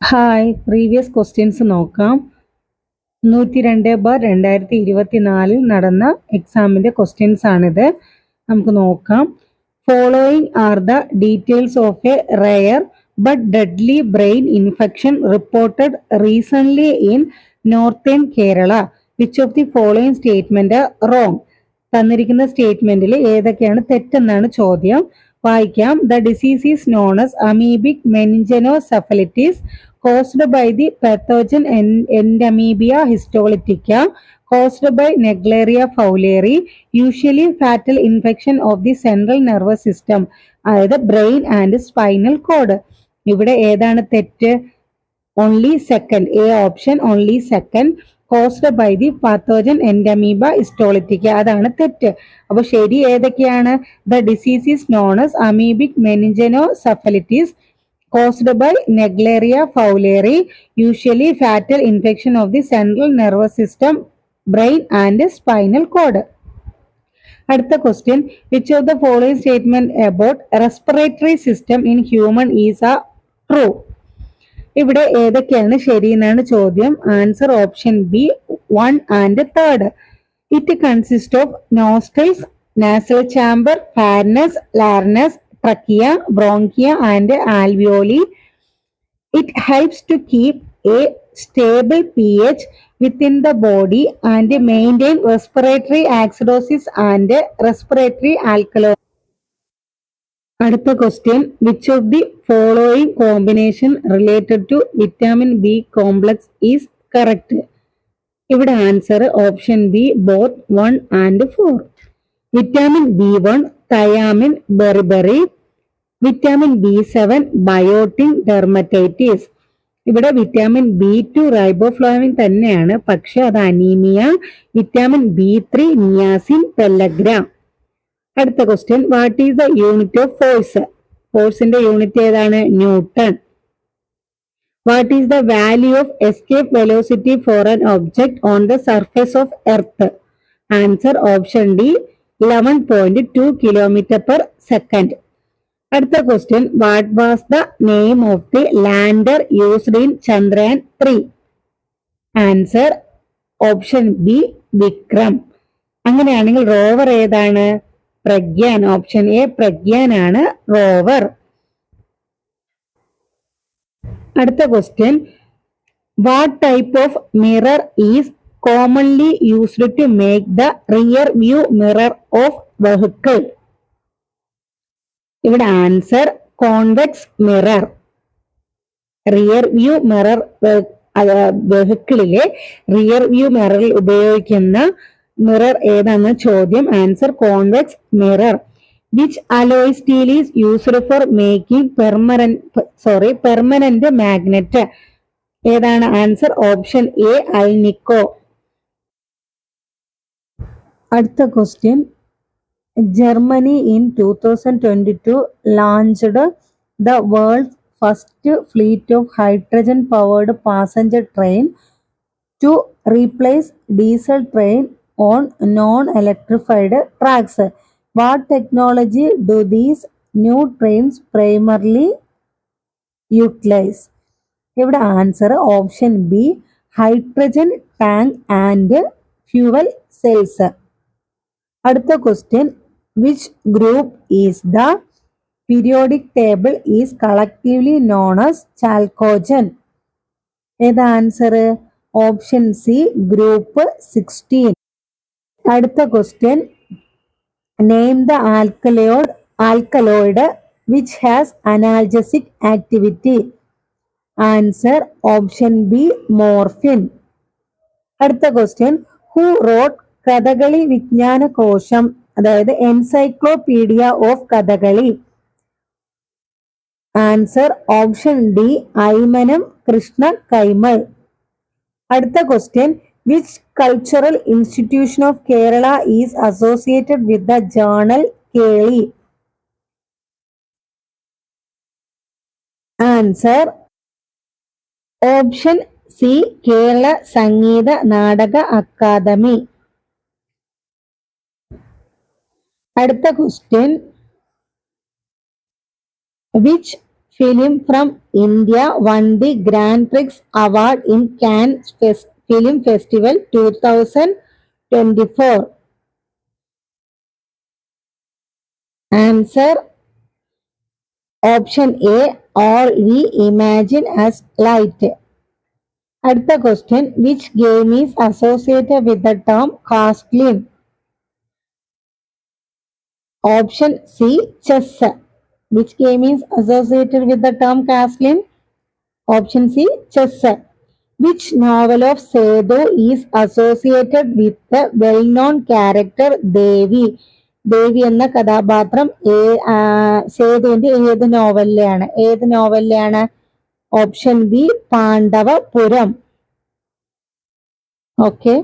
Hi previous questions നോക്കാം. നൂറ്റി രണ്ട് ബാർ രണ്ടായിരത്തി ഇരുപത്തി നാലിൽ നടന്ന എക്സാമിന്റെ ക്വസ്റ്റ്യൻസ് ആണിത്. നമുക്ക് നോക്കാം. Following are the details of a rare but deadly brain infection reported recently in northern Kerala which of the following statement wrong തന്നിരിക്കുന്ന സ്റ്റേറ്റ്മെന്റിൽ ഏതൊക്കെയാണ് തെറ്റെന്നാണ് ചോദ്യം. വായിക്കാം the disease is known as amoebic meningoencephalitis caused by the pathogen Endemia histolytica caused by Naegleria fowleri, usually fatal infection of the central nervous system അതായത് brain and spinal cord ഇവിടെ ഏതാണ് തെറ്റ് only second a option only second caused by the pathogen Entamoeba histolytica അതാണ് തെറ്റ്. അപ്പൊ ശരി ഏതൊക്കെയാണ്? The disease is known as amoebic meningoencephalitis caused by Naegleria fowleri usually fatal infection of the central nervous system brain and spinal cord അടുത്ത question which of the following statement about respiratory system in human is uh true ഇവിടെ ഏതൊക്കെയാണ് ശരി എന്നാണ് ചോദ്യം answer option B one and third it consist of nostrils nasal chamber pharynx larynx trachea, bronchia and alveoli. It helps to keep a stable pH within the body and maintain respiratory acidosis and respiratory alkalosis. അടുത്ത question which of the following combination related to vitamin B complex is correct ഇവിടെ answer option B both one and four vitamin B one thiamine beriberi vitamin B seven biotin dermatitis ഇവിടെ vitamin B two riboflavin തന്നെയാണ് പക്ഷെ അത് anaemia vitamin B three niacin pellagra അടുത്ത question what is the unit of force ഫോഴ്സിന്റെ unit ഏതാണ്? Newton what is the value of escape velocity for an object on the surface of earth answer option D eleven point two kilometre per second അടുത്ത question what was the name of the lander used in Chandrayaan three answer option B Vikram അങ്ങനെയാണെങ്കിൽ rover ഏതാണ്? Pragyan option A പ്രഗ്യാനാണ് rover. അടുത്ത question what type of mirror is commonly used to make the rear view mirror of vehicle ഇവിടെ answer convex mirror rear view mirror വെഹിക്കിളിലെ rear view മിററിൽ ഉപയോഗിക്കുന്ന mirror ഏതാണ്? ചോദ്യം answer convex mirror which alloy steel is used for making permanent sorry permanent magnet ഏതാണ്? Answer option A alnico അടുത്ത question Germany in two thousand twenty two 2022 the world first fleet of hydrogen powered passenger train to replace diesel diesel train non electrified tracks what technology do these new trains primarily utilise? ഇവിടെ answer option B hydrogen tank and fuel cells അടുത്ത question which group is the periodic table is collectively known as chalcogen ഏതാ answer option C group sixteen അടുത്ത question name the alkaloid alkaloid which has analgesic activity answer option B morphine അടുത്ത question who wrote Kathakali വിജ്ഞാന കോശം അതായത് encyclopaedia of Kathakali. Answer option D Aymanam Krishna Kaimal. അടുത്ത question which cultural institution of Kerala is associated with the journal Keli. Answer. Option C Kerala Sangeetha Nataka Akademi. അടുത്ത question. Which film from India won the grand prix award in Prix Award in Cannes Fes- Film Festival 2024? Answer Option A All we imagine as light. അടുത്ത question which game is associated with the term castling option C chess which game is associated with the term castling option C chess which novel of Sethu is associated with well known character Devi Devi എന്ന കഥാപാത്രം ഏ- സേതുവിന്റെ ഏത് നോവലിലെയാണ്? ഏത് നോവലിലെയാണ്? Option B Pandavapuram. Okay